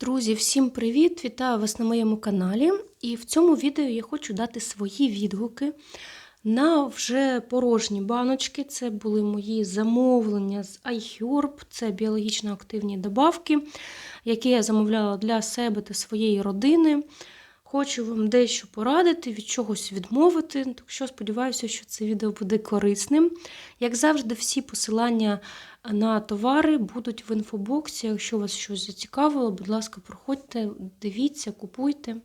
Друзі, всім привіт! Вітаю вас на моєму каналі. І в цьому відео я хочу дати свої відгуки на вже порожні баночки. Це були мої замовлення з iHerb, це біологічно активні добавки, які я замовляла для себе та своєї родини. Хочу вам дещо порадити, від чогось відмовити. Так що сподіваюся, що це відео буде корисним. Як завжди, всі посилання на товари будуть в інфобоксі. Якщо вас щось зацікавило, будь ласка, проходьте, дивіться, купуйте.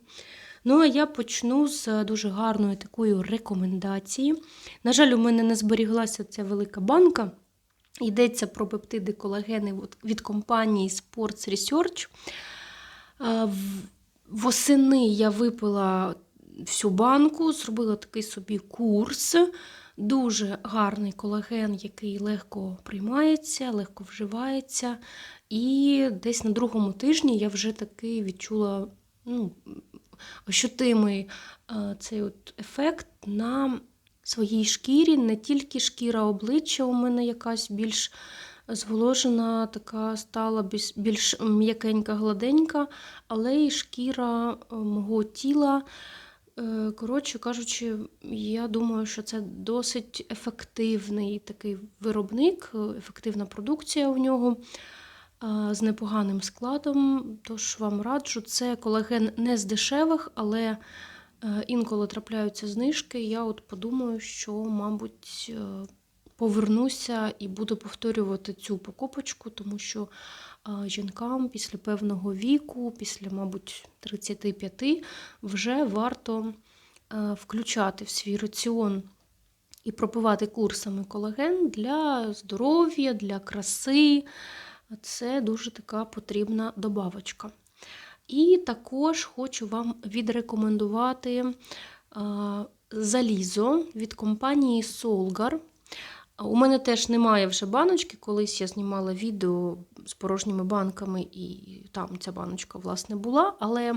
Ну, а я почну з дуже гарної такої рекомендації. На жаль, у мене не зберіглася ця велика банка. Йдеться про пептиди колагени від компанії Sports Research. Восени я випила всю банку, зробила такий собі курс. Дуже гарний колаген, який легко приймається, легко вживається. І десь на другому тижні я вже таки відчула ну, ощутимий цей от ефект на своїй шкірі. Не тільки шкіра обличчя у мене якась більш зволожена, така стала більш м'якенька, гладенька, але й шкіра мого тіла. Коротше кажучи, я думаю, що це досить ефективний такий виробник, ефективна продукція у нього з непоганим складом. Тож вам раджу, це колаген не з дешевих, але інколи трапляються знижки. Я от подумаю, що, мабуть, повернуся і буду повторювати цю покупочку, тому що жінкам після певного віку, після, мабуть, 35, вже варто включати в свій раціон і пропивати курсами колаген для здоров'я, для краси. Це дуже така потрібна добавочка. І також хочу вам відрекомендувати залізо від компанії Solgar. У мене теж немає вже баночки. Колись я знімала відео з порожніми банками, і там ця баночка, власне, була. Але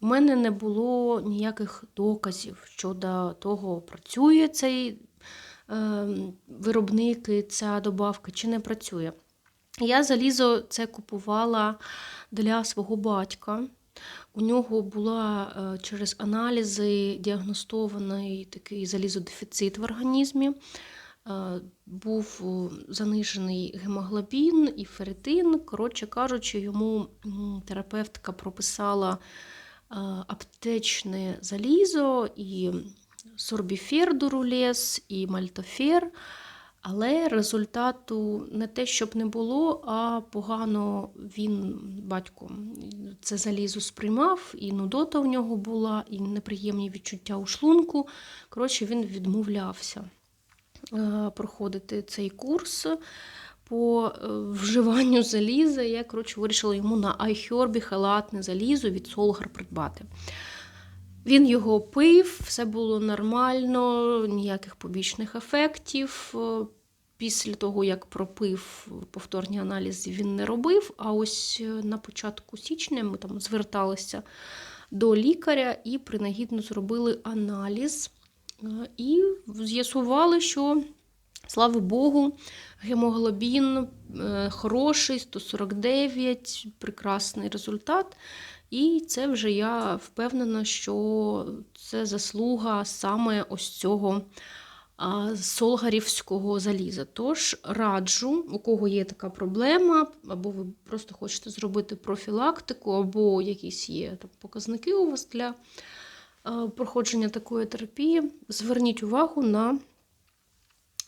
у мене не було ніяких доказів щодо того, працює цей е, виробник, ця добавка чи не працює. Я залізо це купувала для свого батька. У нього була е, через аналізи діагностований такий залізодефіцит в організмі. Був занижений гемоглобін і ферритин. Коротше кажучи, йому терапевтка прописала аптечне залізо, і сорбіфер дурулес, і мальтофер. Але результату не те, щоб не було, а погано він, батько, це залізо сприймав, і нудота у нього була, і неприємні відчуття у шлунку. Коротше, він відмовлявся. Е, проходити цей курс по е, вживанню заліза. Я, коротше, вирішила йому на iHerb халатне залізо від Solgar придбати. Він його пив, все було нормально, ніяких побічних ефектів. Е, після того, як пропив повторні аналізи, він не робив. А ось на початку січня ми там зверталися до лікаря і принагідно зробили аналіз. І з'ясували, що, слава Богу, гемоглобін е, хороший, 149, прекрасний результат. І це вже я впевнена, що це заслуга саме ось цього солгарівського заліза. Тож раджу, у кого є така проблема, або ви просто хочете зробити профілактику, або якісь є там, показники у вас для. Е, проходження такої терапії, зверніть увагу на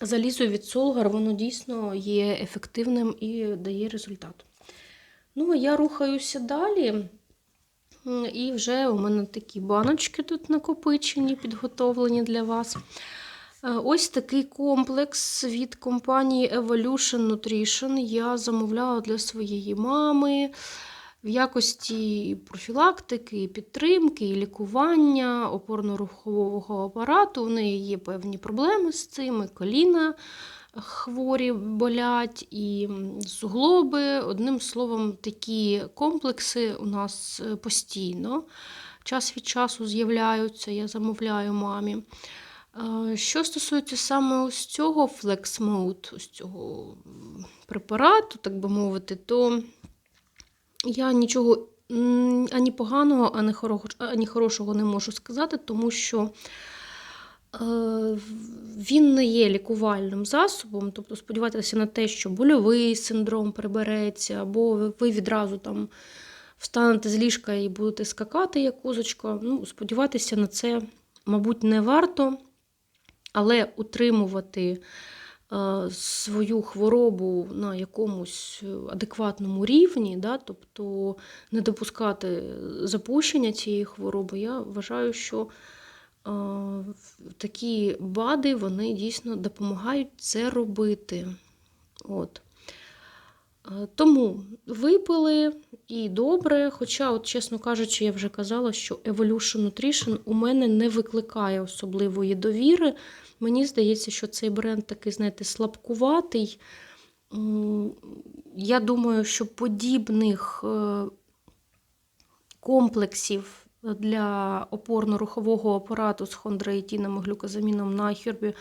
залізо від Солгар, воно дійсно є ефективним і дає результат. Ну, я рухаюся далі. І вже у мене такі баночки тут накопичені, підготовлені для вас. Е, ось такий комплекс від компанії Evolution Nutrition я замовляла для своєї мами в якості профілактики, підтримки, і лікування опорно-рухового апарату. У неї є певні проблеми з цим, коліна хворі болять, і суглоби. Одним словом, такі комплекси у нас е, постійно. Час від часу з'являються, я замовляю мамі. Е, що стосується саме ось цього Mode, ось цього препарату, так би мовити, то я нічого Ані поганого, ані хорошого, ані хорошого не можу сказати, тому що е, він не є лікувальним засобом. Тобто сподіватися на те, що больовий синдром прибереться, або ви- відразу там встанете з ліжка і будете скакати, як козочка. Ну, сподіватися на це, мабуть, не варто, але утримувати свою хворобу на якомусь адекватному рівні, да, тобто не допускати запущення цієї хвороби, я вважаю, що е, такі БАДи вони дійсно допомагають це робити. От. Е, Тому випили і добре. Хоча, от, чесно кажучи, я вже казала, що Evolution Nutrition у мене не викликає особливої довіри. Мені здається, що цей бренд такий, знаєте, слабкуватий. Я думаю, що подібних е, комплексів для опорно-рухового апарату з хондроїтіном і глюкозаміном на хербі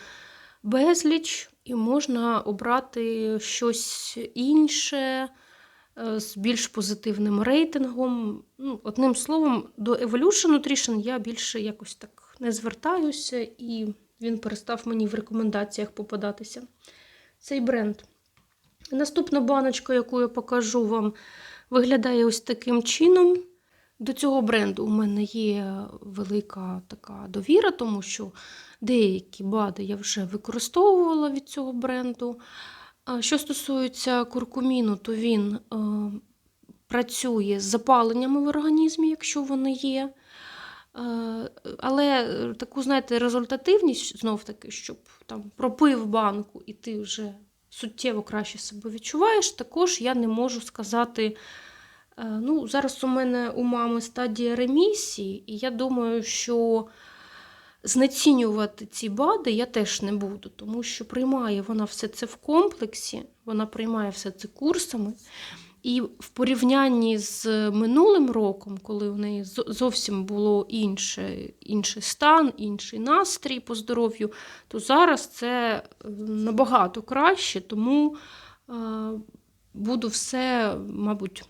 безліч, і можна обрати щось інше е, з більш позитивним рейтингом. Ну, одним словом, до Evolution Nutrition я більше якось так не звертаюся, і він перестав мені в рекомендаціях попадатися. Цей бренд. Наступна баночка, яку я покажу вам, виглядає ось таким чином. До цього бренду у мене є велика така довіра, тому що деякі БАДи я вже використовувала від цього бренду. Що стосується куркуміну, то він е, працює з запаленнями в організмі, якщо вони є. Е, Але таку, знаєте, результативність, знов таки, щоб там пропив банку і ти вже суттєво краще себе відчуваєш, також я не можу сказати. Е, Ну, зараз у мене у мами стадія ремісії, і я думаю, що знецінювати ці БАДи я теж не буду, тому що приймає вона все це в комплексі, вона приймає все це курсами. І в порівнянні з минулим роком, коли в неї зовсім було інше, інший стан, інший настрій по здоров'ю, то зараз це е, набагато краще, тому е, буду все, мабуть,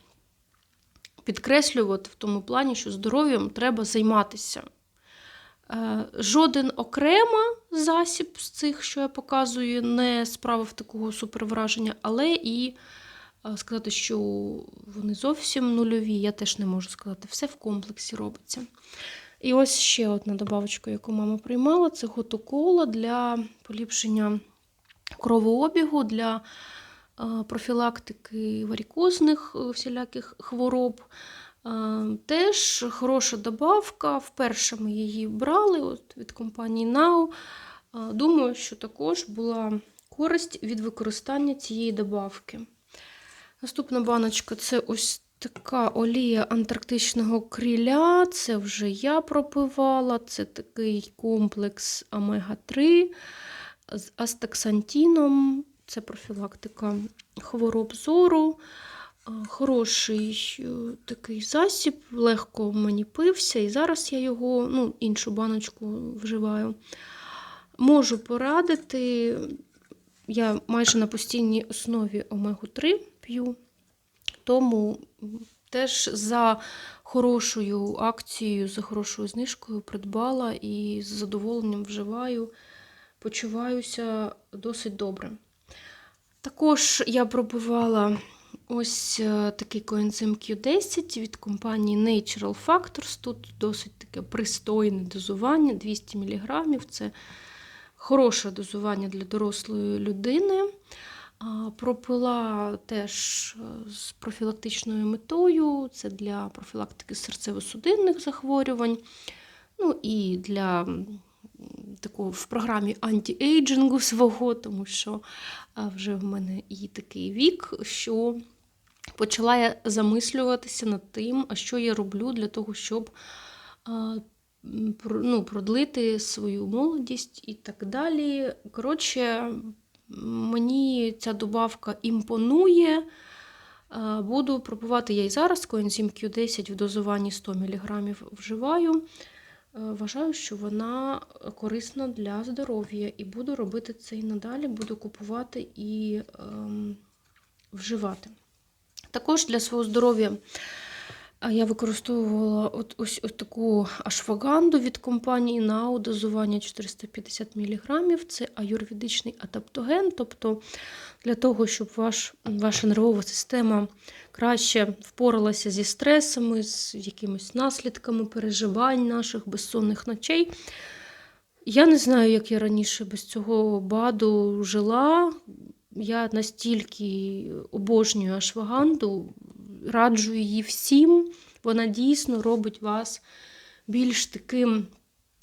підкреслювати в тому плані, що здоров'ям треба займатися. Е, Жоден окремо засіб з цих, що я показую, не справив такого супервраження, але і сказати, що вони зовсім нульові, я теж не можу сказати. Все в комплексі робиться. І ось ще одна добавочка, яку мама приймала, це готокола для поліпшення кровообігу, для е, профілактики варікозних е, всіляких хвороб. Е, Теж хороша добавка. Вперше ми її брали от, від компанії Now. Думаю, що також була користь від використання цієї добавки. Наступна баночка це ось така олія антарктичного криля. Це вже я пропивала. Це такий комплекс омега-3 з астаксантіном. Це профілактика хвороб зору. Хороший е, такий засіб, легко мені пився, і зараз я його, ну, іншу баночку вживаю. Можу порадити. Я майже на постійній основі омегу-3 п'ю, тому теж за хорошою акцією, за хорошою знижкою придбала і з задоволенням вживаю, почуваюся досить добре. Також я пробувала ось е, такий коензим Q10 від компанії Natural Factors. Тут досить таке пристойне дозування 200 мг. Це хороше дозування для дорослої людини. Пропила теж е, з профілактичною метою, це для профілактики серцево-судинних захворювань. Ну і для такого в програмі антиейджингу свого, тому що вже в мене і такий вік, що почала я замислюватися над тим, що я роблю для того, щоб про- ну, продлити свою молодість і так далі. Коротше, мені ця добавка імпонує. Е, Буду пробувати я і зараз коензим Q10 в дозуванні 100 мг вживаю. Е, Вважаю, що вона корисна для здоров'я і буду робити це і надалі, буду купувати і ем, вживати. Також для свого здоров'я я використовувала от, ось, ось таку ашваганду від компанії НАУ, дозування 450 мг. Це аюрведичний адаптоген, тобто для того, щоб ваш, ваша нервова система краще впоралася зі стресами, з якимись наслідками переживань наших безсонних ночей. Я не знаю, як я раніше без цього баду жила. Я настільки обожнюю ашваганду, раджу її всім. Вона дійсно робить вас більш таким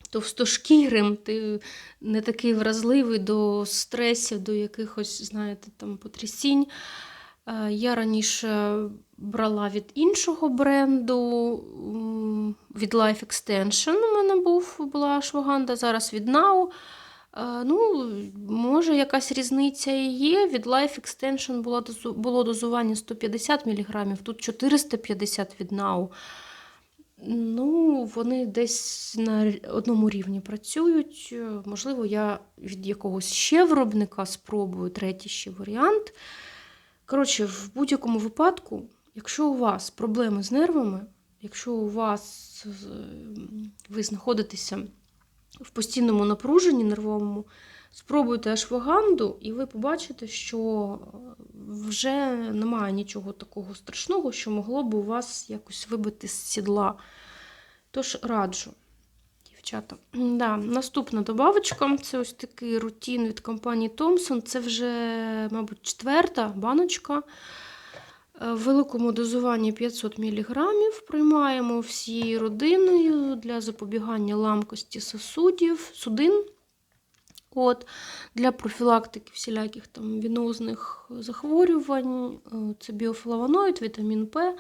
товстошкірим, ти не такий вразливий до стресів, до якихось, знаєте, там потрясінь. Е, Я раніше брала від іншого бренду, від Life Extension у мене був, була ашваганда, зараз від Now. Ну, може, якась різниця і є. Від Life Extension було, було дозування 150 мг, тут 450 від Now. Ну, вони десь на одному рівні працюють. Можливо, я від якогось ще виробника спробую третій ще варіант. Коротше, в будь-якому випадку, якщо у вас проблеми з нервами, якщо у вас ви знаходитеся в постійному напруженні нервовому, спробуйте ашваганду, і ви побачите, що вже немає нічого такого страшного, що могло б у вас якось вибити з сідла. Тож раджу, дівчата. Да, наступна добавочка це ось такий рутін від компанії Thomson. Це вже, мабуть, четверта баночка. Е, В великому дозуванні 500 мг приймаємо всією родиною для запобігання ламкості сосудів, судин. От, для профілактики всіляких там вінозних захворювань. Е, Це біофлавоноїд, вітамін П.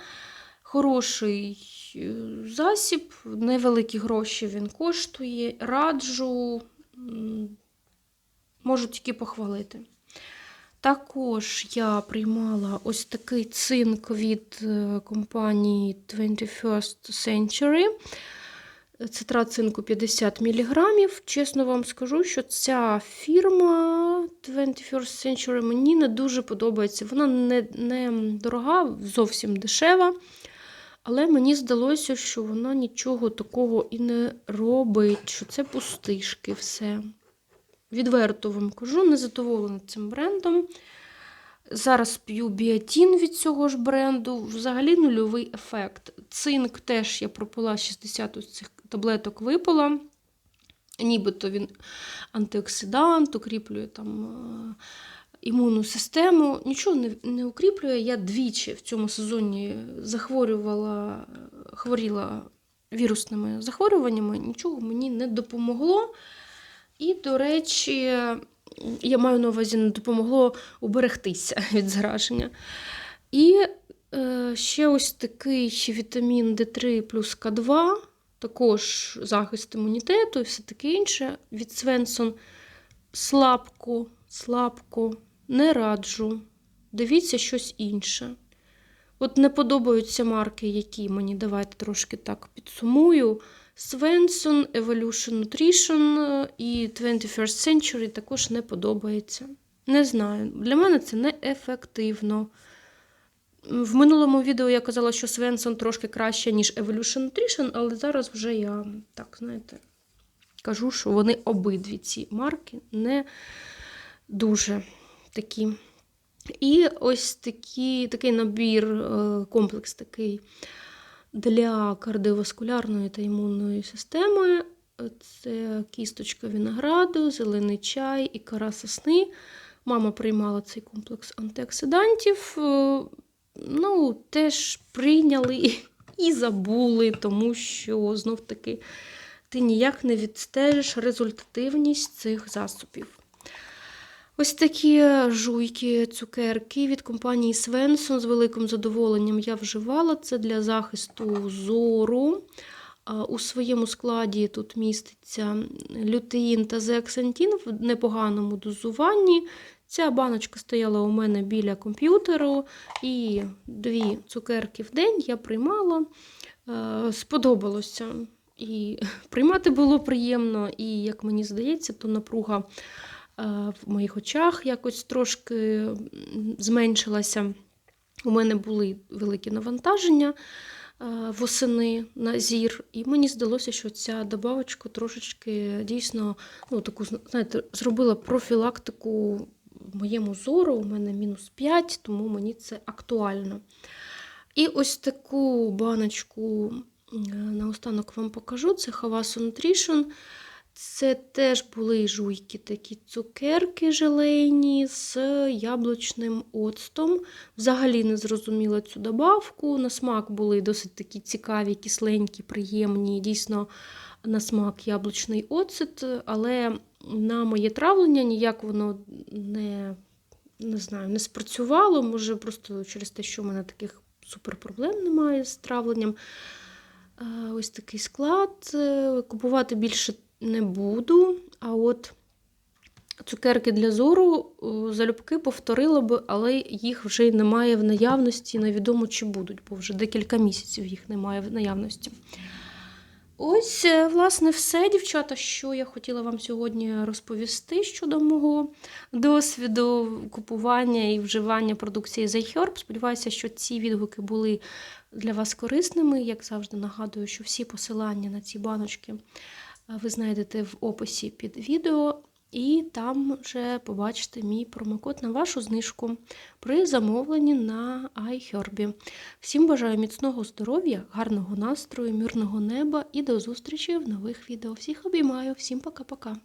Хороший е, засіб, невеликі гроші він коштує. Раджу, можу тільки похвалити. Також я приймала ось такий цинк від е, компанії 21st Century. Цитрат цинку 50 мг. Чесно вам скажу, що ця фірма 21st Century мені не дуже подобається. Вона не, не дорога, зовсім дешева. Але мені здалося, що вона нічого такого і не робить, що це пустишки все. Відверто вам кажу, не задоволена цим брендом. Зараз п'ю біотін від цього ж бренду. Взагалі нульовий ефект. Цинк теж я пропила 60 ось цих таблеток випила. Нібито він антиоксидант, укріплює там е, імунну систему. Нічого не, не укріплює. Я двічі в цьому сезоні захворювала, хворіла вірусними захворюваннями, нічого мені не допомогло. І, до речі, я маю на увазі, не допомогло уберегтися від зараження. І е, ще ось такий вітамін D3 плюс К2, також захист імунітету і все таке інше. Від Свенсон слабко, слабко, не раджу. Дивіться щось інше. От не подобаються марки, які мені давайте трошки так підсумую. Свенсон, Evolution Nutrition і 21st Century також не подобається. Не знаю. Для мене це неефективно. В минулому відео я казала, що Свенсон трошки краще, ніж Evolution Nutrition, але зараз вже я так, знаєте, кажу, що вони обидві ці марки не дуже такі. І ось такі, такий набір, е, комплекс такий для кардіоваскулярної та імунної системи. Це кісточка винограду, зелений чай і кора сосни. Мама приймала цей комплекс антиоксидантів. Е, Ну, теж прийняли і забули, тому що знов-таки ти ніяк не відстежиш результативність цих засобів. Ось такі жуйки, цукерки від компанії Свенсон з великим задоволенням я вживала. Це для захисту зору. У своєму складі тут міститься лютеїн та зеаксантін в непоганому дозуванні. Ця баночка стояла у мене біля комп'ютеру, і дві цукерки в день я приймала. Сподобалося. І приймати було приємно, і, як мені здається, то напруга в моїх очах якось трошки зменшилася. У мене були великі навантаження восени на зір. І мені здалося, що ця добавочка трошечки дійсно ну, таку, знаєте, зробила профілактику моєму зору. У мене мінус 5, тому мені це актуально. І ось таку баночку е, наостанок вам покажу. Це Havasu Nutrition. Це теж були жуйки, такі цукерки желейні з яблучним оцтом. Взагалі не зрозуміла цю добавку. На смак були досить такі цікаві, кисленькі, приємні. Дійсно, на смак яблучний оцет, але на моє травлення ніяк воно не, не знаю, не спрацювало. Може, просто через те, що в мене таких суперпроблем немає з травленням. Е, Ось такий склад. Е, Купувати більше не буду. А от цукерки для зору е, залюбки повторила би, але їх вже немає в наявності. Невідомо, чи будуть, бо вже декілька місяців їх немає в наявності. Ось, е, власне, все, дівчата, що я хотіла вам сьогодні розповісти щодо мого досвіду купування і вживання продукції The Herb. Сподіваюся, що ці відгуки були для вас корисними. Як завжди, нагадую, що всі посилання на ці баночки ви знайдете в описі під відео. І там вже побачите мій промокод на вашу знижку при замовленні на iHerb. Всім бажаю міцного здоров'я, гарного настрою, мирного неба і до зустрічі в нових відео. Всіх обіймаю, всім пока-пока.